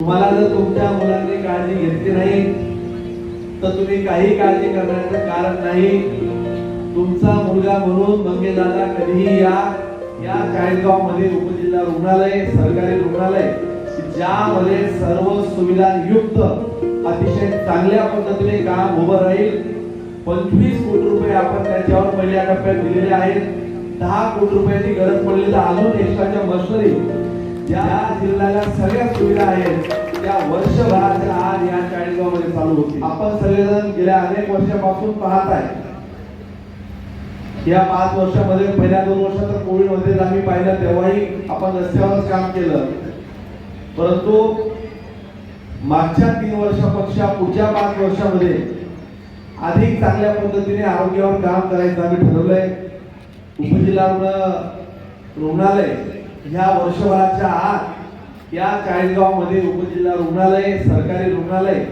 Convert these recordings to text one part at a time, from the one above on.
तुम्हाला जर तुमच्या मुलांनी काळजी घेतली नाही तर तुम्ही काही काळजी करण्याचं कारण नाही. तुमचा मुलगा म्हणून मंगेदादा कधीही या या चाळीसगावमध्ये उपजिल्हा रुग्णालय सरकारी रुग्णालय ज्यामध्ये सर्व सुविधा युक्त अतिशय चांगल्या पद्धतीने काम उभं राहील. पंचवीस कोटी रुपये आपण त्याच्यावर पहिल्या टप्प्यात दिलेले आहेत. दहा कोटी रुपयाची गरज पडली तर अजून एक्स्ट्राच्या मशनरी ज्या जिल्ह्याला सगळ्या सुविधा आहेत. त्या वर्षभराच्या आज या चाळीसगावमध्ये चालू होती. आपण सगळेजण गेल्या अनेक वर्षापासून पाहत आहे. या पाच वर्षामध्ये पहिल्या दोन वर्षात तर कोविडमध्ये आम्ही पाहिलं तेव्हाही आपण रस्त्यावरच काम केलं. परंतु मागच्या तीन वर्षापेक्षा पुढच्या पाच वर्षामध्ये अधिक चांगल्या पद्धतीने आरोग्यावर काम करायचं आम्ही ठरवलंय. उपजिल्हा रुग्ण रुग्णालय ह्या वर्षभराच्या आत या चाळीसगावमध्ये उपजिल्हा रुग्णालय सरकारी रुग्णालय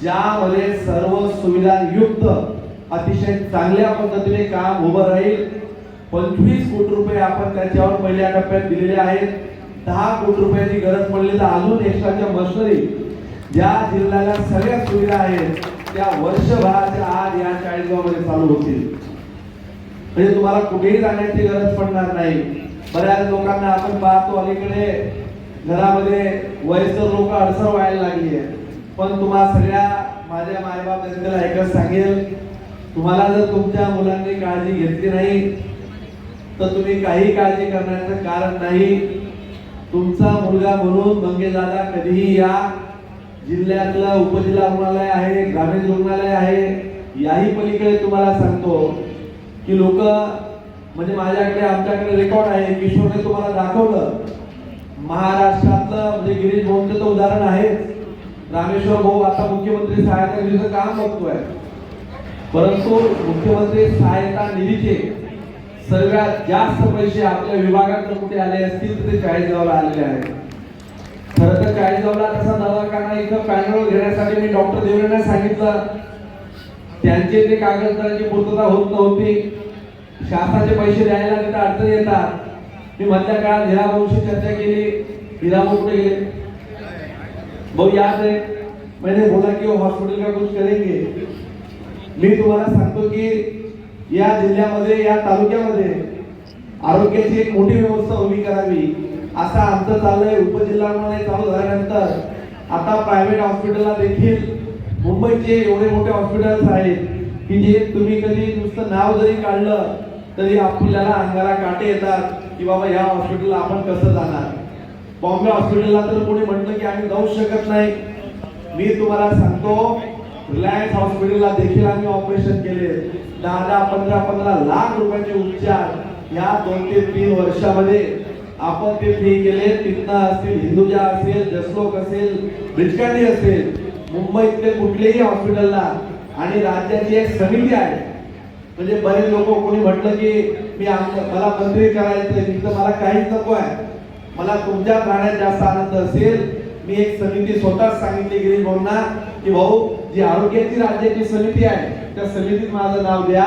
ज्यामध्ये सर्व सुविधा युक्त अतिशय चांगल्या पद्धतीने काम उभं राहील. पंचवीस कोटी रुपये आपण त्याच्यावर पहिल्या टप्प्यात दिलेले आहेत. दहा कोटी रुपयाची गरज पडली तर अजून एक्स्ट्राच्या मशनरी ज्या जिल्ह्याला सगळ्या सुविधा आहेत त्या वर्षभराच्या आज या चाळीसगावमध्ये चालू होतील. म्हणजे तुम्हाला कुठेही जाण्याची गरज पडणार नाही. बऱ्याच लोकांना आपण पाहतो अलीकडे घरामध्ये वयस्कर लोक अडसर व्हायला लागली आहे पण तुम्हा सगळ्या माझ्या मायबाप जनतेला एकच सांगेल तुम्हाला जर तुमच्या मुलांनी काळजी घेतली नाही तर तुम्ही काही काळजी करण्याचं कारण नाही. तुमचा मुलगा म्हणून मंगेदादा कधीही या. जिल्ह्यातलं उपजिल्हा रुग्णालय आहे ग्रामीण रुग्णालय आहे. याही पलीकडे तुम्हाला सांगतो की लोक म्हणजे माझ्याकडे आमच्याकडे रेकॉर्ड आहे. किशोरने तुम्हाला दाखवलं. महाराष्ट्रातलं म्हणजे गिरीश भाऊंचं तर उदाहरण आहे. रामेश्वर भाऊ आता मुख्यमंत्री सहायता निधीचं काम बघतोय. परंतु मुख्यमंत्री सहायता निधीचे सगळ्यात जास्त पैसे आपल्या विभागात कुठे आले असतील तर ते चाळीसगावला आलेले आहेत. खरं तर चाळीसगावला तसा दवाखाना इथं पॅनल घेण्यासाठी मी डॉक्टर देवरेंना सांगितलं. त्यांचे ते कागदपत्रांची पूर्तता होत नव्हती. शासनाचे पैसे द्यायला तिथं अडचण येतात. मी मधल्या काळात हिराभाऊशी चर्चा केली. हिराभाऊ कुठे गेले? भाऊ याद आहे? मैंने बोला की हॉस्पिटल का कुछ करेंगे? मी तुम्हाला सांगतो की या जिल्ह्यामध्ये या तालुक्यामध्ये आरोग्याची एक मोठी व्यवस्था उभी करावी. असं आमचं चाललंय. उपजिल्हा चालू झाल्यानंतर आता प्रायव्हेट हॉस्पिटलला देखील मुंबईचे एवढे मोठे हॉस्पिटल्स आहेत की जे तुम्ही कधी नुसतं नाव जरी काढलं तरी आपल्याला अंगाला काटे येतात की बाबा या हॉस्पिटलला आपण कसं जाणार? बॉम्बे हॉस्पिटलला तर कोणी म्हटलं की आम्ही जाऊ शकत नाही. मी तुम्हाला सांगतो रिलायन्स हॉस्पिटलला देखील आम्ही ऑपरेशन केले. दहा दहा पंधरा पंधरा लाख रुपयाचे उपचार या दोन ते तीन वर्षामध्ये. आपण ते फी केले. तिथनं असतील हिंदुजा असेल जसलोक असेल ब्रिजकांडी असेल मुंबईतले कुठलेही हॉस्पिटलला. आणि राज्याची एक समिती आहे. म्हणजे बरेच लोक कोणी म्हटलं की मी मला मंत्री करायचं तिथं मला काहीच नको आहे. मला तुमच्या प्राण्यात जास्त आनंद असेल. मी एक समिती स्वतःच सांगितली गेली भाऊंना की भाऊ जी आरोग्याची राज्याची समिती आहे त्या समितीत माझं नाव द्या.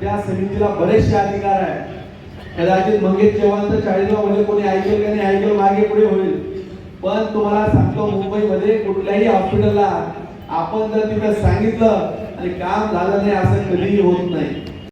त्या समितीला बरेचसे अधिकार आहे कदाचित मंगेश चव्हाणचं चाळीसगावमध्ये कोणी ऐकेल का नाही ऐकेल मागे पुढे होईल. पण तुम्हाला सांगतो मुंबईमध्ये कुठल्याही हॉस्पिटलला आपण जर तिथे सांगितलं आणि काम झालं नाही असं कधीही होत नाही.